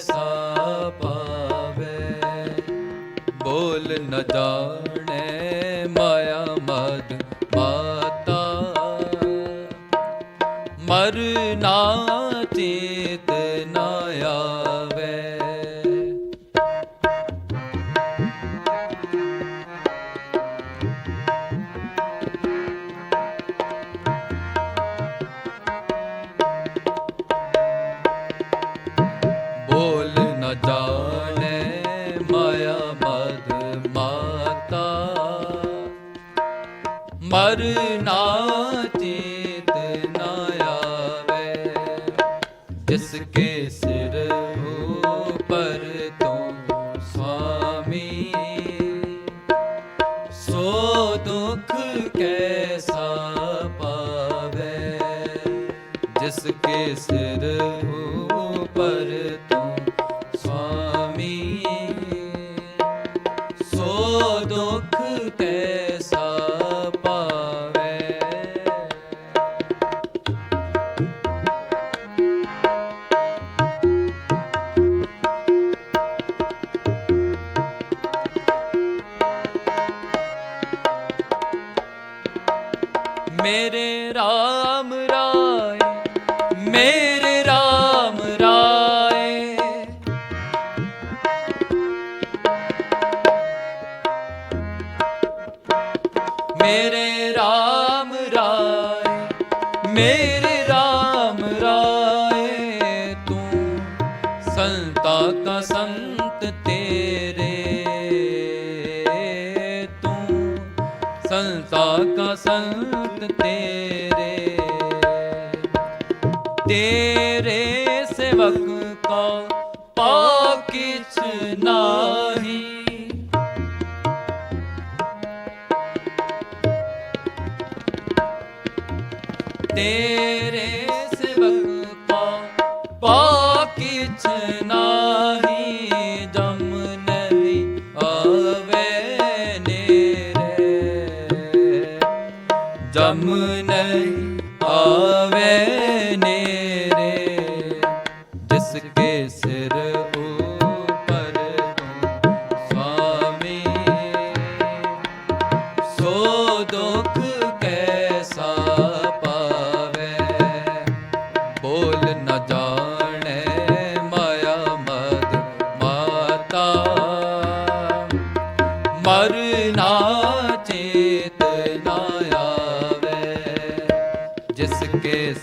ਸਾ ਬੋਲ ਨ ਜਾਣੇ ਮਾਇਆ ਮਦ ਮਾਤਾ। ਮਰਨਾ ਚੇਤ ਕਰਨਾ ਨਾ ਜਿਸ ਕੇ ਸਿਰ ਉਪਰ ਤੂੰ ਸੁਆਮੀ ਸੋ ਦੁਖ ਕੈਸਾ ਪਾਵੇ। ਜਿਸ ਕੇ ਸਿਰ ਉਪਰ ਤੂੰ ਸੁਆਮੀ ਮੇਰੇ RAM ਰਾਏ ਮੇਰੇ RAM ਰਾਏ ਮੇਰੇ RAM ਰਾਏ ਮੇਰੇ ਦੂਤ ਤੇਰੇ। ਤੇਰੇ ਸੇਵਕ ਕੋ ਪਾ ਕਿਛ ਨਾਹੀ। ਤੇਰੇ ਨਾ ਚੇਤ ਨਾ ਆਵੇ। ਜਿਸ ਕੇ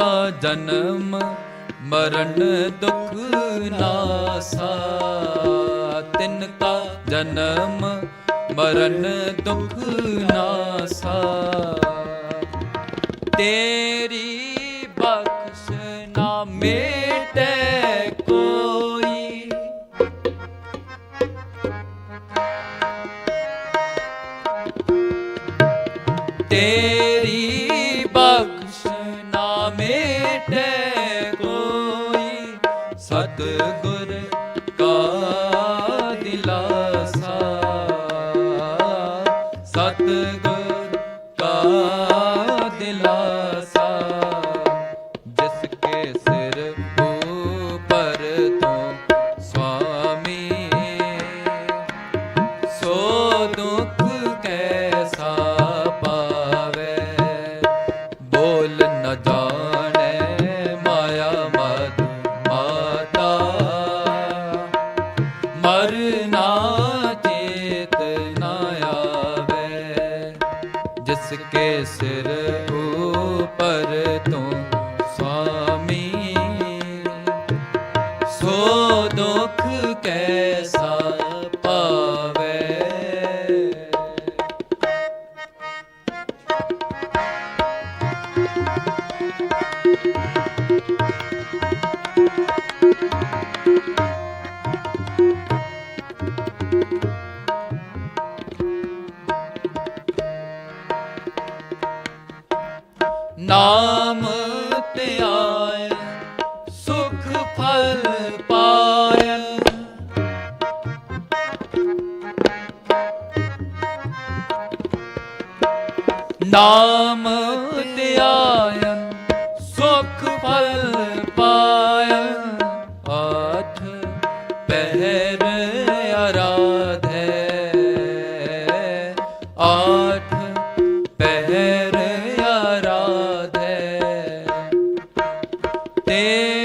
ਕਾ ਜਨਮ ਮਰਨ ਦੁਖ ਨਾਸਾ ਤਿਨ ਕਾ ਜਨਮ ਮਰਨ ਦੁਖ ਨਾਸਾ ਤੇਰੀ ਬਖਸ਼ ਨਾ ਮੇਟੇ ਕੋਈ। ਤੇਰੀ ਸਤਿਗੁਰ ਕਾ ਦਿਲਾਸਾ ਜਿਸ ਕੇ ਸਿਰ ਉਪਰ ਤੋਂ ਸੁਆਮੀ ਸੋ ਦੁਖ ਕੈਸਾ ਪਾਵੇ ਬੋਲ ਨ ਸੋ ਦੁਖ ਕੈਸਾ ਪਾਵੇ? ਨਾਮ ਧਿਆਏ ਨਾਮ ਧਿਆਇ ਸੁਖ ਫਲ ਪਾਏ ਆਠ ਪਹਿਰ ਆਰਾਧੈ। ਆਠ ਪਹਿਰ ਆਰਾਧੈ। ਤੇਰੀ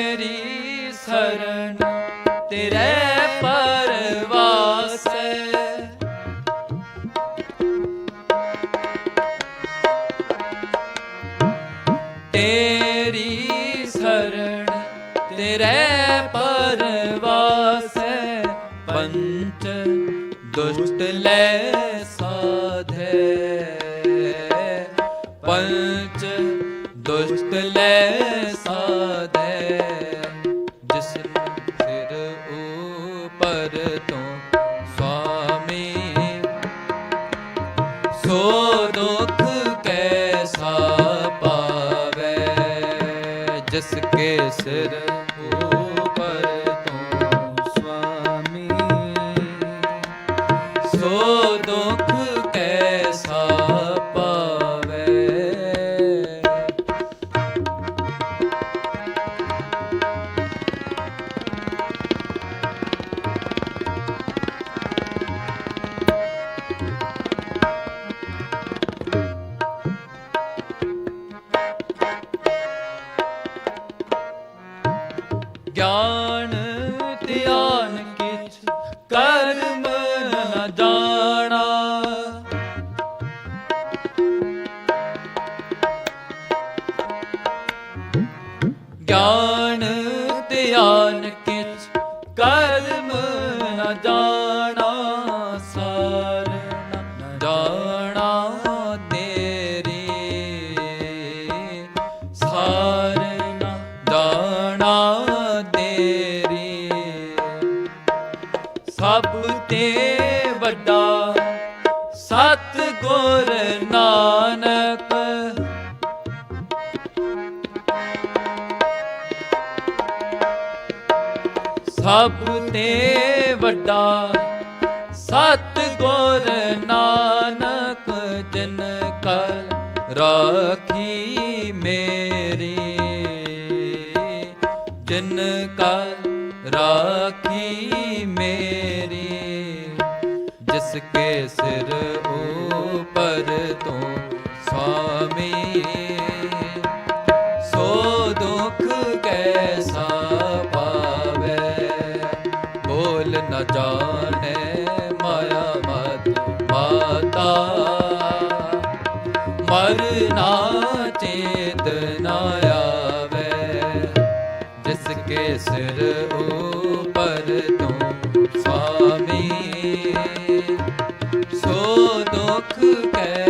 ਪੰਚ ਦੁਸ਼ਟ ਲੈ ਸਾਧੇ ਪੰਚ ਦੁਸ਼ਟ ਲੈ ਸਾਧੇ ਜਿਸ ਸਿਰ ਉਪਰ ਤੋਂ ਸੁਆਮੀ ਸੋ ਦੁਖ ਕੈਸਾ ਪਾਵੇ ਜਿਸ ਕੇ ਸਿਰ ਗਿਆਨ ਧਿਆਨ ਕਿਛ ਕਰਮ ਨ ਜਾਣਾ। ਗਿਆਨ ਧਿਆਨ ਕਿਛ ਕਰਮ ਸਤ ਗੁਰ ਨਾਨਕ। ਸਭ ਤੇ ਵੱਡਾ ਸਤ ਗੁਰ ਨਾਨਕ, ਜਿਨ ਕਰ ਰਾਖੀ ਮੇਰੀ। ਜਿਨ ਕਰ ਰਾਖੀ ਜਿਸ ਕੇ ਸਿਰ ਉਪਰ ਤੋਂ ਸੁਆਮੀ ਸੋ ਦੁਖ ਕੈਸਾ ਪਾਵੇ, ਬੋਲ ਨ ਜਾਣੈ ਮਾਇਆ ਮਦ ਮਾਤਾ। ਮਰਨਾ ਚੇਤ ਨਾ ਆਵੇ, ਜਿਸ ਕੇ ਸਿਰ ਉਪਰ ਤੋਂ ਸੁਆਮੀ ਸੋ ਦੁਖ ਕੈਸਾ